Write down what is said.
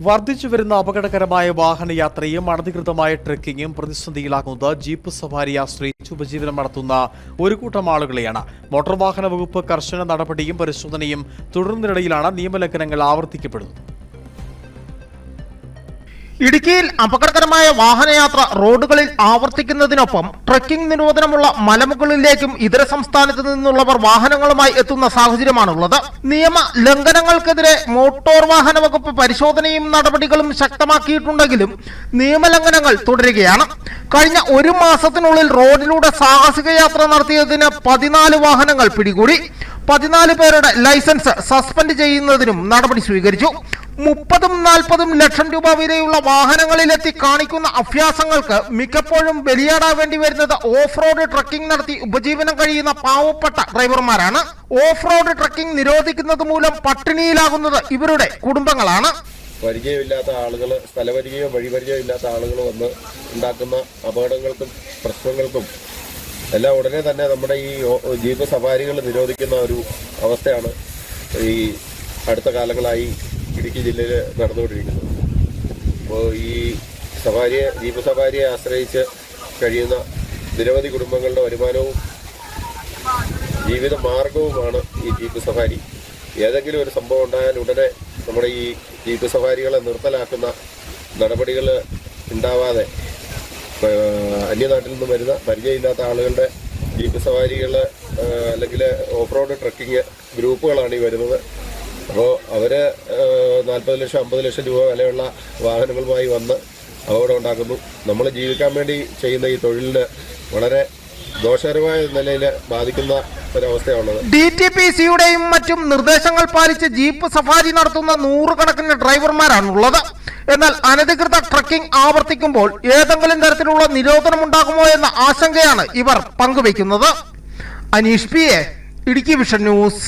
വർദ്ധിച്ചു വരുന്ന അപകടകരമായ വാഹനയാത്രയും അനധികൃതമായ ട്രക്കിങ്ങും പ്രതിസന്ധിയിലാക്കുന്നത് ജീപ്പ് സവാരി ആശ്രയിച്ച് ഉപജീവനം നടത്തുന്ന ഒരു കൂട്ടം ആളുകളെയാണ്. മോട്ടോർ വാഹന വകുപ്പ് കർശന നടപടിയും പരിശോധനയും തുടരുന്നതിനിടയിലാണ് നിയമലംഘനങ്ങൾ ആവർത്തിക്കപ്പെടുന്നത്. ഇടുക്കിയിൽ അപകടകരമായ വാഹനയാത്ര റോഡുകളിൽ ആവർത്തിക്കുന്നതിനൊപ്പം ട്രക്കിംഗ് നിരോധനമുള്ള മലമുകളിലേക്കും ഇതര സംസ്ഥാനത്ത് നിന്നുള്ളവർ വാഹനങ്ങളുമായി എത്തുന്ന സാഹചര്യമാണുള്ളത്. നിയമ ലംഘനങ്ങൾക്കെതിരെ മോട്ടോർ വാഹന വകുപ്പ് പരിശോധനയും നടപടികളും ശക്തമാക്കിയിട്ടുണ്ടെങ്കിലും നിയമലംഘനങ്ങൾ തുടരുകയാണ്. കഴിഞ്ഞ ഒരു മാസത്തിനുള്ളിൽ റോഡിലൂടെ സാഹസിക യാത്ര നടത്തിയതിന് പതിനാല് വാഹനങ്ങൾ പിടികൂടി. പതിനാല് പേരുടെ ലൈസൻസ് സസ്പെൻഡ് ചെയ്യുന്നതിനും നടപടി സ്വീകരിച്ചു. മുപ്പതും നാൽപ്പതും ലക്ഷം രൂപ വിലയുള്ള വാഹനങ്ങളിലെത്തി കാണിക്കുന്ന അഭ്യാസങ്ങൾക്ക് മിക്കപ്പോഴും ബലിയാടാവേണ്ടി വരുന്നത് ഓഫ് റോഡ് ട്രക്കിംഗ് നടത്തി ഉപജീവനം കഴിയുന്ന പാവപ്പെട്ട ഡ്രൈവർമാരാണ്. ഓഫ് റോഡ് ട്രക്കിംഗ് നിരോധിക്കുന്നത് മൂലം പട്ടിണിയിലാകുന്നത് ഇവരുടെ കുടുംബങ്ങളാണ്. പരിചയമില്ലാത്ത ആളുകൾ സ്ഥലപരിചയോ വഴിപരിചയോ ഇല്ലാത്ത ആളുകൾ വന്ന് ഉണ്ടാക്കുന്ന അപകടങ്ങൾക്കും പ്രശ്നങ്ങൾക്കും എല്ലാം ഉടനെ തന്നെ നമ്മുടെ ഈ ജീപ്പ് സവാരികൾ നിരോധിക്കുന്ന ഒരു അവസ്ഥയാണ് ഈ അടുത്ത കാലങ്ങളായി ഇടുക്കി ജില്ലയിൽ നടന്നുകൊണ്ടിരിക്കുന്നത് അപ്പോൾ ഈ സഫാരിയെ ജീപ്പ് സഫാരിയെ ആശ്രയിച്ച് കഴിയുന്ന നിരവധി കുടുംബങ്ങളുടെ വരുമാനവും ജീവിത മാർഗവുമാണ് ഈ ജീപ്പ് സഫാരി ഏതെങ്കിലും ഒരു സംഭവം ഉണ്ടായാൽ ഉടനെ നമ്മുടെ ഈ ജീപ്പ് സഫാരികളെ നിർത്തലാക്കുന്ന നടപടികൾ ഉണ്ടാവാതെ അന്യനാട്ടിൽ നിന്ന് വരുന്ന പരിചയമില്ലാത്ത ആളുകളുടെ ജീപ്പ് സവാരികൾ അല്ലെങ്കിൽ ഓഫ് റോഡ് ട്രക്കിംഗ് ഗ്രൂപ്പുകളാണ് ഈ വരുന്നത്. അപ്പോൾ അവർ നാൽപ്പത് ലക്ഷം അമ്പത് ലക്ഷം രൂപ വിലയുള്ള വാഹനങ്ങളുമായി വന്ന് അപകടം ഉണ്ടാക്കുന്നു. നമ്മൾ ജീവിക്കാൻ വേണ്ടി ചെയ്യുന്ന ഈ തൊഴിലിന് വളരെ ദോഷകരമായ നിലയിൽ ബാധിക്കുന്ന ഡി ടി പി സിയുടെയും മറ്റും നിർദ്ദേശങ്ങൾ പാലിച്ച് ജീപ്പ് സഫാരി നടത്തുന്ന നൂറുകണക്കിന് ഡ്രൈവർമാരാണുള്ളത്. എന്നാൽ അനധികൃത ട്രക്കിംഗ് ആവർത്തിക്കുമ്പോൾ ഏതെങ്കിലും തരത്തിലുള്ള നിരോധനം ഉണ്ടാകുമോ എന്ന ആശങ്കയാണ് ഇവർ പങ്കുവയ്ക്കുന്നത്. Aneesh P A Idukki vision news.